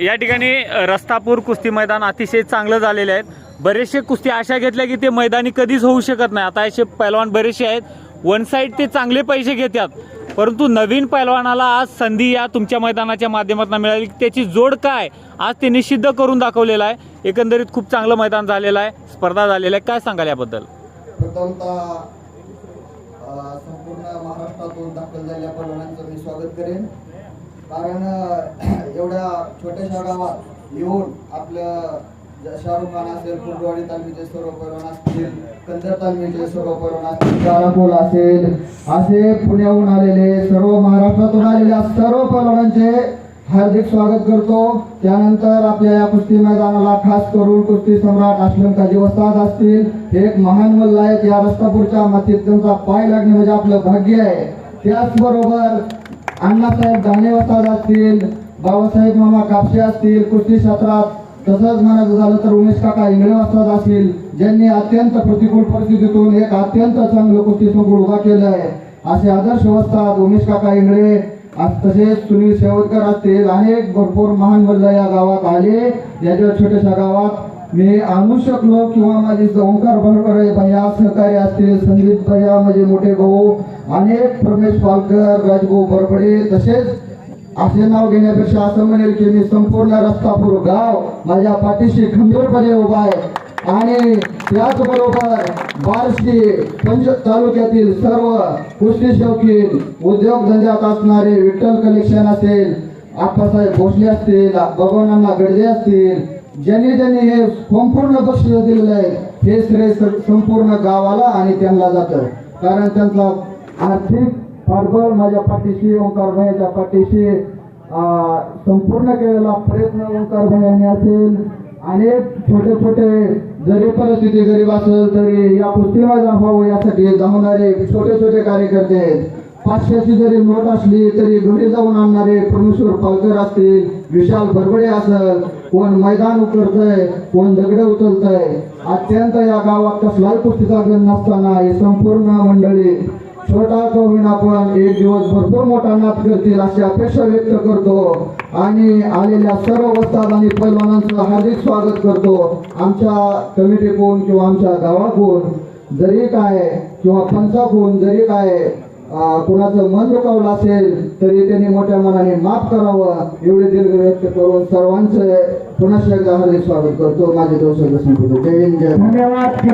या ठिकाणी रस्तापूर कुस्ती मैदान अतिशय चांगलं झालेले आहेत बरेचसे कुस्ती अशा घेतल्या की ते मैदानी कधीच होऊ शकत नाही. आता असे पैलवान बरेचसे आहेत. वन साईड ते चांगले पैसे घेतात. परंतु नवीन पैलवानाला आज संधी या तुमच्या मैदानाच्या माध्यमातून मिळाली. त्याची जोड काय? आज त्यांनी सिद्ध करून दाखवलेलं आहे. एकंदरीत खूप चांगलं मैदान झालेलं आहे. स्पर्धा झालेलं आहे काय सांगाल याबद्दल? प्रथमतः संपूर्ण महाराष्ट्रातून दाखल झालेल्या पैलवानांचं मी स्वागत करेन. कारण एवढ्या छोट्याशा गावात येऊन आपलं शाहरुख खान असेल कुर्डवाडी तालमीचे सर्व पैलवान असतील कंदर तालमीचे सर्व पैलवान असतील कारापूल असेल असे पुण्याहून आलेले सर्व महाराष्ट्रातून आलेल्या सर्व पैलवानांचे हार्दिक स्वागत करतो. त्यानंतर आपल्या या कुस्ती मैदानाला खास करून कुस्ती सम्राट आश्रम काजी वस्ताद असतील एक महान मल्ल आहेत या रस्तापूरच्या मातीत त्यांचा पाय लागणे म्हणजे आपलं भाग्य आहे. त्याचबरोबर अण्णासाहेब दाणे असतील बाबासाहेब मामा कापसे असतील कुस्ती क्षेत्रात तसंच म्हणायचं झालं तर उमेश काका इंगळे वस्ताद असतील ज्यांनी अत्यंत प्रतिकूल परिस्थितीतून एक अत्यंत चांगलं कुस्ती संकुल उभा केलं आहे असे आदर्श वस्तात उमेश काका इंगळे तसेच सुनील शेवटकर असतील अनेक भरपूर महान बदल या गावात आले. याच्या छोट्याशा गावात मी आणू शकलो किंवा माझे ओंकार भरकर भैया सहकारी असतील संदीप भैया म्हणजे मोठे भाऊ अनेक प्रमेश पालकर राजभाऊ बरबडे तसेच असे नाव घेण्यापेक्षा असं म्हणेल की मी संपूर्ण रस्तापूर गाव माझ्या पाठीशी खंबीरपणे उभा आहे. आणि त्याचबरोबर बार्शी पंच तालुक्यातील सर्व कुस्ती शौकीन उद्योगधंद्यात असणारे विठ्ठल कलेक्शन असेल आप्पासाहेब भोसले असतील भगवानांना गडजे असतील ज्यांनी ज्याने हे संपूर्ण बक्षीस दिलेलं आहे हे श्रेय संपूर्ण गावाला आणि त्यांना जातं. कारण त्यांचा आर्थिक पाठबळ माझ्या पाठीशी ओंकार भयाच्या पाठीशी संपूर्ण केलेला प्रयत्न ओंकार भयाने असेल. अनेक छोटे छोटे जरी परिस्थिती गरीब असेल तरी या कुस्ती मैदान व्हावं यासाठी धावणारे छोटे छोटे कार्यकर्ते आहेत. पाचशेची जरी नोट असली तरी घरी जाऊन आणणारे परमेश्वर पालकर असतील विशाल बरबडे असेल कोण मैदान उतरतंय कोण दगड उचलतंय अत्यंत या गावात कसलाही कुस्तीचा गण नसताना हे संपूर्ण मंडळी छोटा का आपण एक दिवस भरपूर मोठा नाद करतील अशी अपेक्षा व्यक्त करतो. आणि आलेल्या सर्व वस्ताद आणि पैलवानांचं हार्दिक स्वागत करतो. आमच्या कमिटीकडून किंवा आमच्या गावाकडून जरी काय किंवा पंचाकडून जरी काय कुणाचं मन दुखावलं असेल तरी त्यांनी मोठ्या मनाने माफ करावं एवढे दीर्घ व्यक्त करून सर्वांचं पुन्हा एकदा हार्दिक स्वागत करतो. माझे दोन जय हिंद जय धन्यवाद